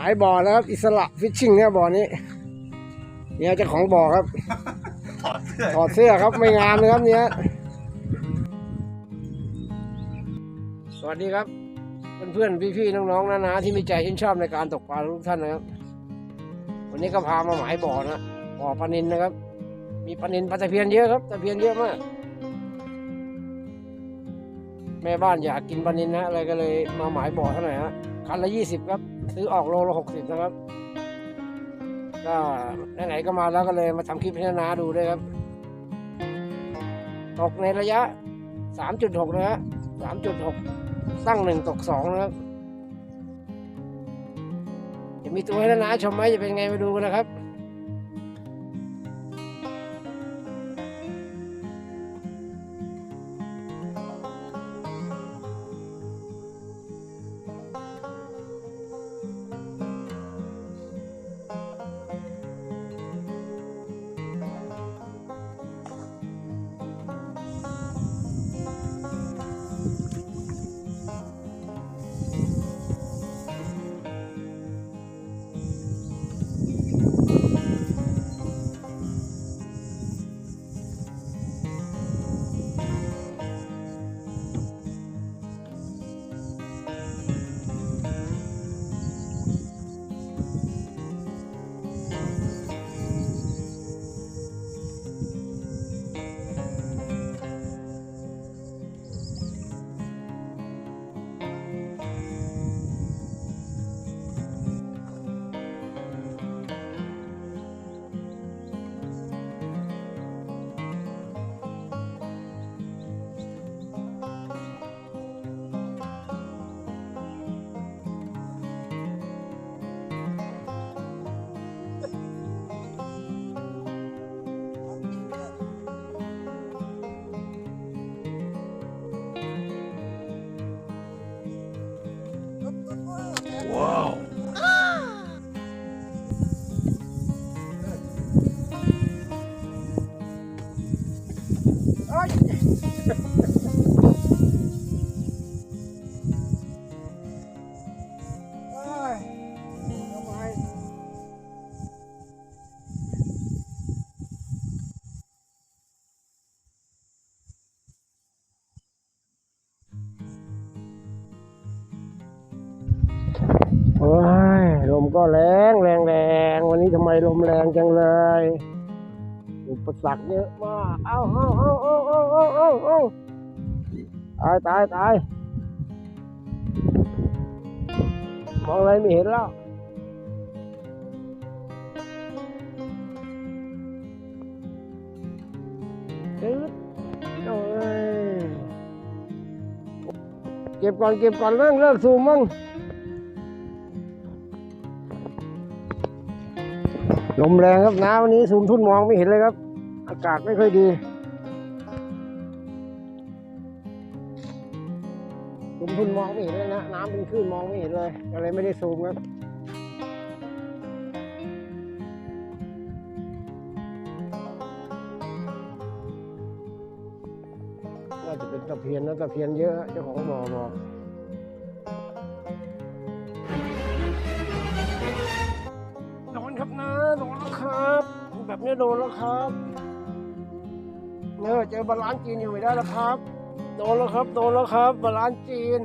มายบ่อนะครับ อิสระฟิชชิ่งเนี่ยบ่อนี้ เนี่ยเจ้าของบ่อครับ ถอดเสื้อถอดเสื้อครับไม่งามเลยครับเนี่ยสวัสดีครับ เพื่อนๆพี่ๆน้องๆนานาที่มีใจชื่นชอบในการตกปลาทุกท่านนะครับ วันนี้ก็พามาหมายบ่อนะบ่อปลานินนะครับ มีปลานินปลาตะเพียนเยอะครับตะเพียนเยอะมากแม่บ้านอยากกินปลานินนะอะไรก็เลยมาหมายบ่อเท่าไหร่ฮะ คันละยี่สิบครับ ซื้อออกโลละหกสิบนะครับ ก็ไหนๆก็มาแล้วก็เลยมาทำคลิปให้นานาดูด้วยครับ ตกในระยะสามจุดหกนะฮะสามจุดหกตั้งหนึ่งตกสองนะครับจะมีตัวให้นานาชมไหมจะเป็นไงมาดูกันนะครับ ก็แรงแรงแรงวันนี้ทำไมลมแรงจังเลย อุปสรรคเยอะมากเอาเอาเอาเอาเอาเอาเอาเอาตายตายตายมองอะไรไม่เห็นแล้วตึ๊ดโอ้ยเก็บก่อนเก็บก่อนเรื่องเลิกซูมมั่ง ลมแรงครับน้ำวันนี้ซูมทุ่นมองไม่เห็นเลยครับ อากาศไม่ค่อยดีซูมทุ่นมองไม่เห็นเลยนะน้ำเป็นคลื่นมองไม่เห็นเลยก็เลยไม่ได้ซูมครับน่าจะเป็นตะเพียนนะตะเพียนเยอะเจ้าของบ่อบอก แบบนี้โดนแล้วครับเนอเจอบาลานซ์จีนอยู่ไม่ได้แล้วครับ โดนแล้วครับ โดนแล้วครับบาลานซ์จีน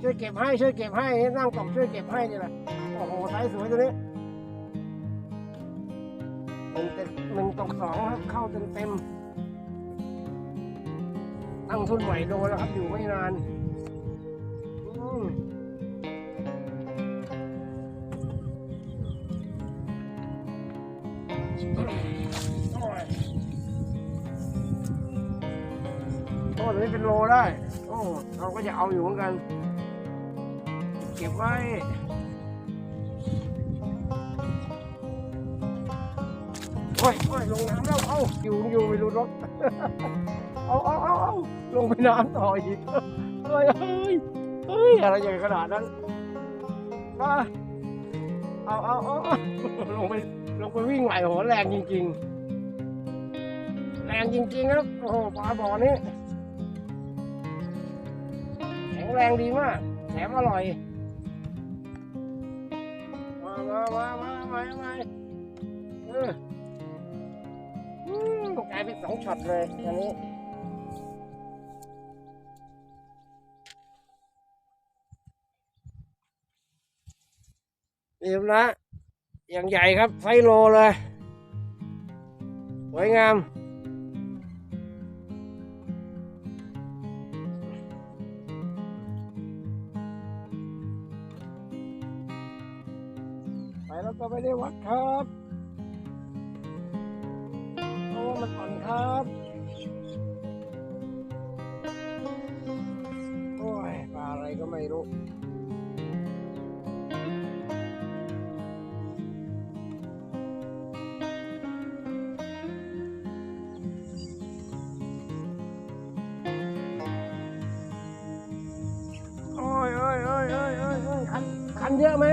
ช่วยเก็บให้ช่วยเก็บให้นั่งตกช่วยเก็บให้นี่แหละโอ้โหไซส์สวยตัวนี้หนึ่งเต็มหนึ่งตกสองครับเข้าเต็มเต็มตั้งทุนไหวโลแล้วครับอยู่ไม่นานอืม อ้ตัวนี้เป็นโลได้ โอ้ เราก็จะเอาอยู่เหมือนกัน เก็บไว้โอ้ยโอ้ยลงน้ำแล้ว เอ้าอยู่อยู่ไม่รู้รถ เอาเอาเอาเอาลงไปน้ำต่ออีกเฮ้ยเฮ้ย เฮ้ย อะไรใหญ่ขนาดนั้นมาเอาเอาเอาเอาลงไปลงไปวิ่งไหวโหแรงจริง ๆ แรงจริง ๆ ครับ โอ้โหปลาบ่อนี้ แข็งแรงดีมาก แถมอร่อย มามามามามามาเอออืมกลายเป็นสองช็อตเลยอันนี้นี่ครับนะอย่างใหญ่ครับไซส์โลเลยสวยงาม ไม่ได้วัดครับเพราะว่ามันอ่อนครับโอ้ยปลาอะไรก็ไม่รู้โอ้ยโอ้ยโอ้ยโอ้ยโอ้ยโอ้ยคันคันเยอะไหม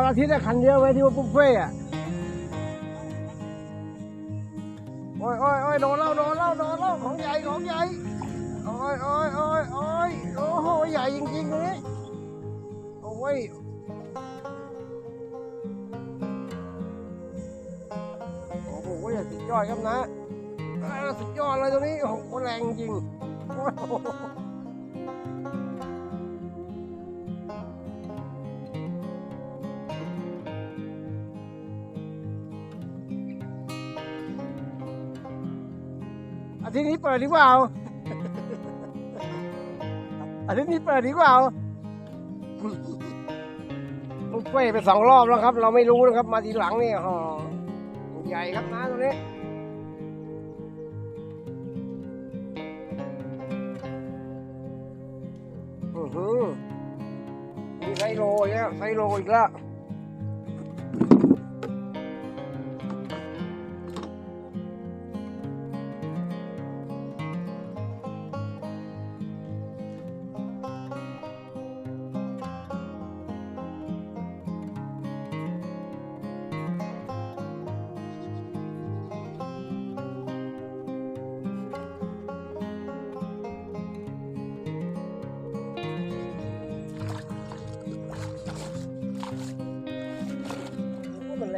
วันอาทิตย์อะคันเยอะไหมที่ว่าบุฟเฟ่อะโอ้ยโอ้ยโอ้ยโดนแล้วโดนแล้วโดนแล้วของใหญ่ของใหญ่โอ้ยโอ้ยโอ้ยโอ้ยโอ้โหใหญ่จริงๆเลยโอ้ยโอ้โหสุดยอดครับนะสุดยอดเลยตรงนี้โอ้โหแรงจริงโอ้ อาทิตย์นี้เปิดดีกว่าอาทิตย์นี้เปิดดีกว่าบุฟเฟ่ไปสองรอบแล้วครับ เราไม่รู้นะครับ มาทีหลังนี่อ๋อใหญ่ครับนะตรงนี้อือหือมีไซโลอีกแล้วไซโลอีกแล้ว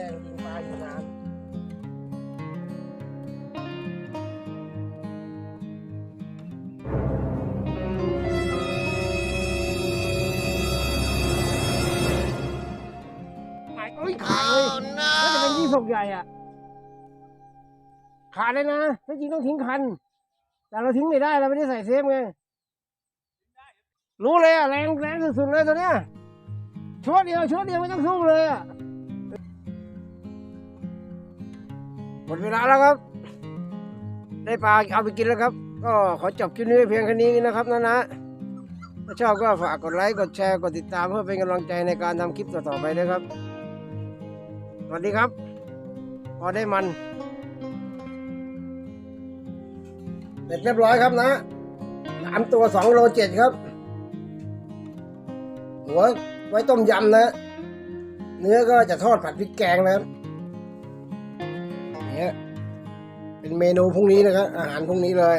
รงจริงปลาอยู่น้ำหายเอ้ยขาดเลยน่าจะเป็นยี่สกใหญ่อะ ขาดเลยนะถ้าจริงต้องทิ้งคัน แต่เราทิ้งไม่ได้เราไม่ได้ใส่เซฟไง รู้เลยอะแรงแรงสุดๆเลยตัวเนี้ยชั่วเดียวชั่วเดียวไม่ต้องสู้เลยอะ มดเวลาแล้วครับ ได้ปลาเอาไปกินแล้วครับ ก็ขอจบคลิปนี้เพียงแค่นี้นะครับนะนะถ้าชอบก็ฝากกดไลค์กดแชร์กดติดตามเพื่อเป็นกำลังใจในการทำคลิปต่อๆไปด้วยครับ สวัสดีครับ พอได้มันเสร็จเรียบร้อยครับนะสามตัวสองโลเจ็ดครับหัวไว้ต้มยำนะ เนื้อก็จะทอดผัดพริกแกงนะครับ เป็นเมนูพรุ่งนี้นะครับ อาหารพรุ่งนี้เลย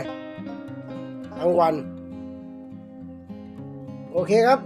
ทั้งวัน โอเคครับ